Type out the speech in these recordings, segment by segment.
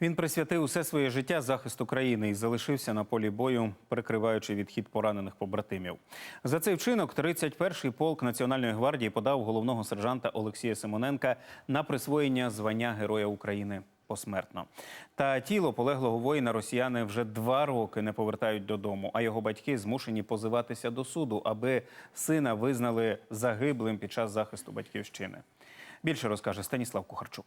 Він присвятив усе своє життя захисту країни і залишився на полі бою, прикриваючи відхід поранених побратимів. За цей вчинок 31-й полк Національної гвардії подав головного сержанта Олексія Симоненка на присвоєння звання Героя України посмертно. Та тіло полеглого воїна росіяни вже два роки не повертають додому, а його батьки змушені позиватися до суду, аби сина визнали загиблим під час захисту батьківщини. Більше розкаже Станіслав Кухарчук.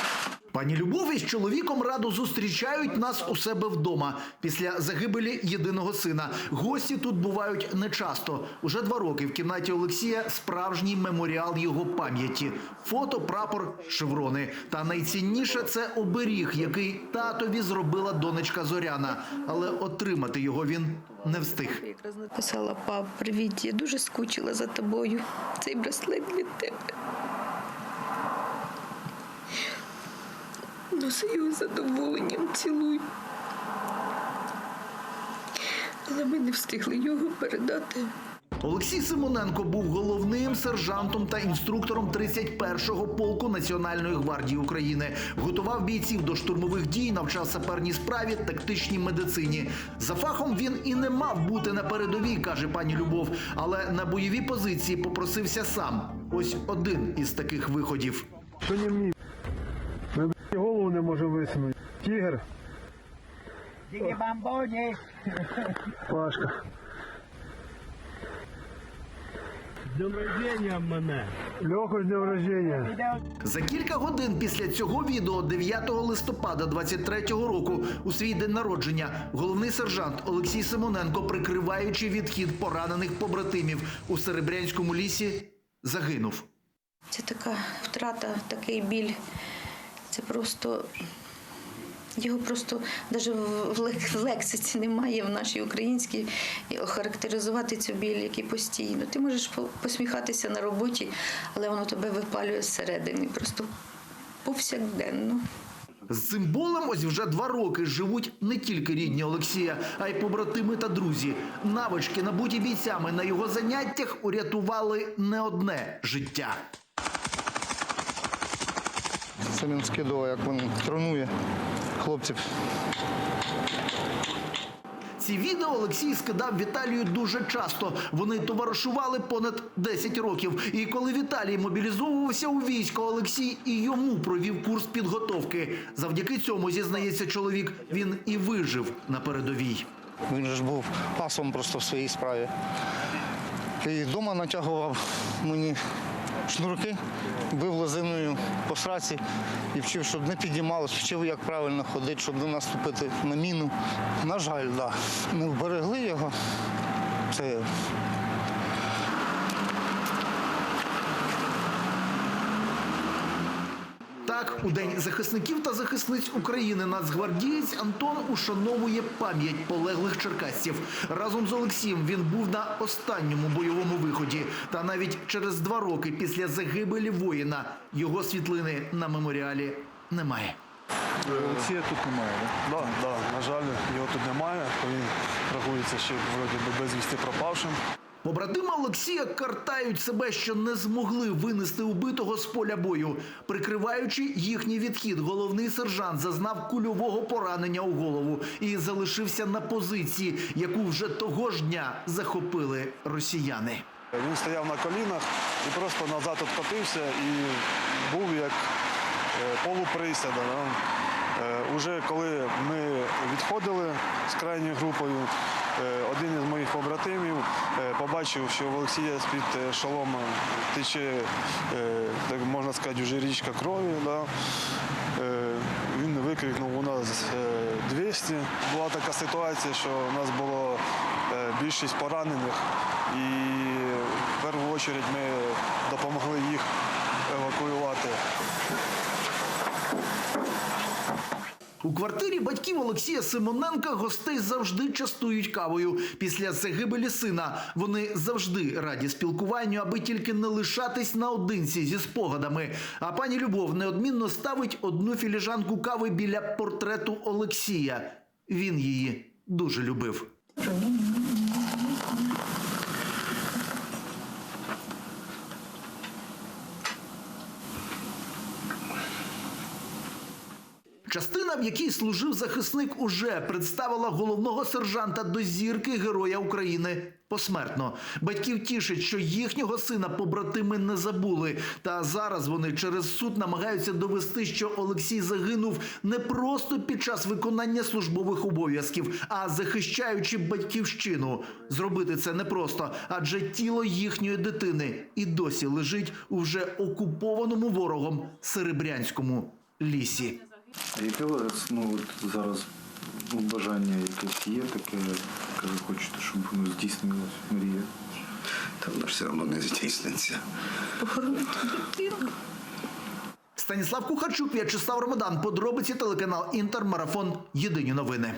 Пані Любов із чоловіком радо зустрічають нас у себе вдома після загибелі єдиного сина. Гості тут бувають нечасто. Уже два роки в кімнаті Олексія справжній меморіал його пам'яті. Фото, прапор, шеврони. Та найцінніше це оберіг, який татові зробила донечка Зоряна. Але отримати його він не встиг. Якраз написала пап, привіт, я дуже скучила за тобою. Цей браслет для тебе. Носи його задоволенням, цілуй. Але ми не встигли його передати. Олексій Симоненко був головним сержантом та інструктором 31-го полку Національної гвардії України. Готував бійців до штурмових дій, навчав саперній справі, тактичній медицині. За фахом він і не мав бути на передовій, каже пані Любов, але на бойові позиції попросився сам. Ось один із таких виходів. Не? Можемо висунути. Тігр. Тільки бамбоні. Пашка. Днем рождения мене. Льоха, з днем рождения. За кілька годин після цього відео, 9 листопада 23-го року, у свій день народження, головний сержант Олексій Симоненко, прикриваючи відхід поранених побратимів у Серебрянському лісі, загинув. Це така втрата, такий біль. Це просто. Його просто навіть в лексиці немає в нашій українській охарактеризувати цю біль, який постійно. Ти можеш по- посміхатися на роботі, але воно тебе випалює зсередини, просто повсякденно. З цим болем ось вже два роки живуть не тільки рідні Олексія, а й побратими та друзі. Навички, набуті бійцями на його заняттях, урятували не одне життя. Це він скидував, як він тренує хлопців. Ці відео Олексій скидав Віталію дуже часто. Вони товаришували понад 10 років. І коли Віталій мобілізовувався у військо, Олексій і йому провів курс підготовки. Завдяки цьому зізнається чоловік. Він і вижив на передовій. Він же ж був пасом просто в своїй справі. І вдома натягував мені шнурки, бив лозиною по сраці і вчив, щоб не підіймалось, вчив, як правильно ходити, щоб не наступити на міну. На жаль, да. Ми вберегли його. Це Так, у день захисників та захисниць України нацгвардієць Антон ушановує пам'ять полеглих черкасців. Разом з Олексієм він був на останньому бойовому виході. Та навіть через два роки після загибелі воїна його світлини на меморіалі немає. Олексія тут немає, так? Да, да, на жаль, його тут немає. Він рахується ще вроді би безвісти пропавшим. Побратими Олексія картають себе, що не змогли винести убитого з поля бою. Прикриваючи їхній відхід, головний сержант зазнав кульового поранення у голову і залишився на позиції, яку вже того ж дня захопили росіяни. Він стояв на колінах і просто назад откотився і був як е, полуприсяда. Е, Уже коли ми відходили з крайньою групою, один із моїх побратимів е, побачив, що в Олексія з-під е, шолома тече, е, так можна сказати, вже річка крові. Да? Е, Він викрикнув у нас е, 200. Була така ситуація, що у нас було е, більшість поранених, і в першу чергу ми допомогли їх евакуювати. У квартирі батьків Олексія Симоненка гостей завжди частують кавою. Після загибелі сина вони завжди раді спілкуванню, аби тільки не лишатись наодинці зі спогадами. А пані Любов неодмінно ставить одну філіжанку кави біля портрету Олексія. Він її дуже любив. Частина, в якій служив захисник, уже представила головного сержанта до зірки Героя України посмертно. Батьків тішить, що їхнього сина побратими не забули. Та зараз вони через суд намагаються довести, що Олексій загинув не просто під час виконання службових обов'язків, а захищаючи батьківщину. Зробити це непросто, адже тіло їхньої дитини і досі лежить у вже окупованому ворогом Серебрянському лісі. А яке ну, от зараз ну, бажання якесь є таке, яке ви хочете, щоб воно здійснилось, мрія? Та воно все одно не здійсниться. Станіслав Кухарчук, В'ячеслав Ромадан. Подробиці телеканал Інтермарафон. Єдині новини.